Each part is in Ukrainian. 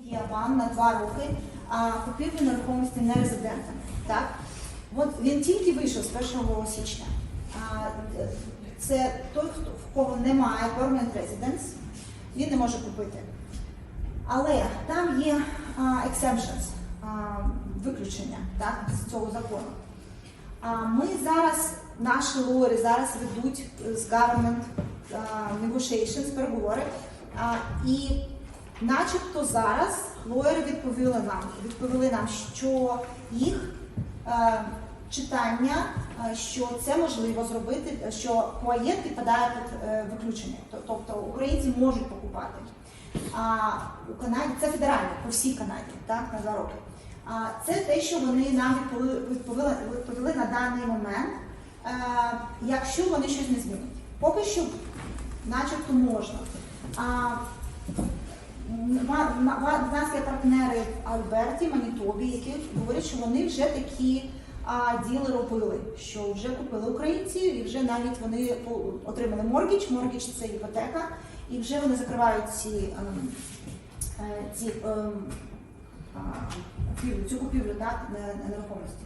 Є вам на два роки купівлю нерухомості нерезидентами. Так? От він тільки вийшов з 1 січня. А, е, це той, хто в кого немає permanent residence, він не може купити. Але там є а, exceptions, а, виключення так, з цього закону. А ми зараз, наші лори зараз ведуть з government negotiations, переговори. А, і начебто зараз лоєри відповіли нам, відповіли нам, що їх е, читання, е, що це можливо зробити, що коаєт підпадає під е, виключення. Тобто українці можуть покупати. А у Канаді це федерально по всій Канаді, так, на два роки. А це те, що вони нам відповіли, відповіли, відповіли на даний момент, е, якщо вони щось не змінять. Поки що, начебто, можна. А, в нас є партнери в Альберті, Манітобі, які говорять, що вони вже такі а, діли робили, що вже купили українці, і вже навіть вони отримали моргідж. Моргідж це іпотека, і вже вони закривають ці, ем, е, ці ем, цю купівлю так, нерухомості.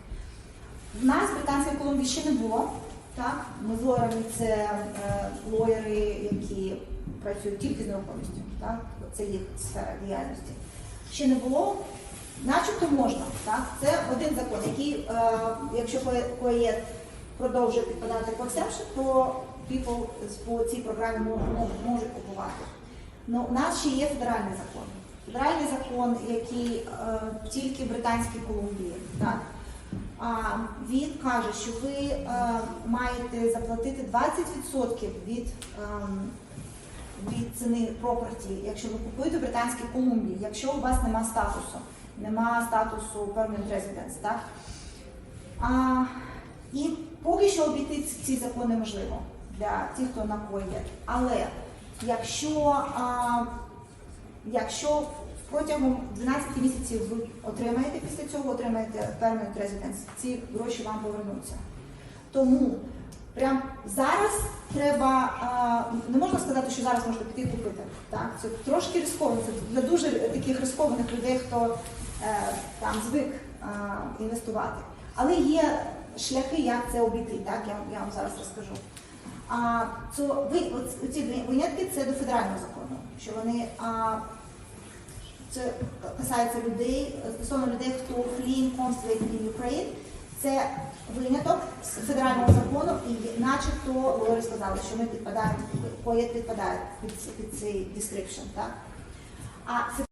В нас Британської Колумбії ще не було. Так? Ми з це е, лоєри, які працюють тільки з нерухомістю. Так? Це їх сфера діяльності. Ще не було, начебто можна. Так? Це один закон, який, е, якщо коєт продовжує підпадати по то people по цій програмі мо- мо- можуть купувати. Ну, у нас ще є федеральний закон. Федеральний закон, який е, тільки в Британській Колумбії. Так? Він каже, що ви е, маєте заплатити 20% від, ем, від ціни проперті, якщо ви купуєте в Британській Колумбії, якщо у вас нема статусу, нема статусу permanent residence, так? А, і поки що обійти ці- закони можливо для тих, хто на кої. Але якщо, а, якщо протягом 12 місяців ви отримаєте після цього, отримаєте permanent residence, ці гроші вам повернуться. Тому прям зараз треба, не можна сказати, що зараз можна піти і купити. Так? Це трошки ризиковано. Це для дуже таких рискованих людей, хто е, там звик інвестувати. Але є шляхи, як це обійти. Так? Я, я вам зараз розкажу. А, то ви, оц- ці винятки це до федерального закону, що вони це касається людей, стосовно людей, хто fleeing conflict in Ukraine. Це виняток з федерального закону, і начебто лори сказали, що ми підпадаємо, поєд підпадає під, під цей description, так? А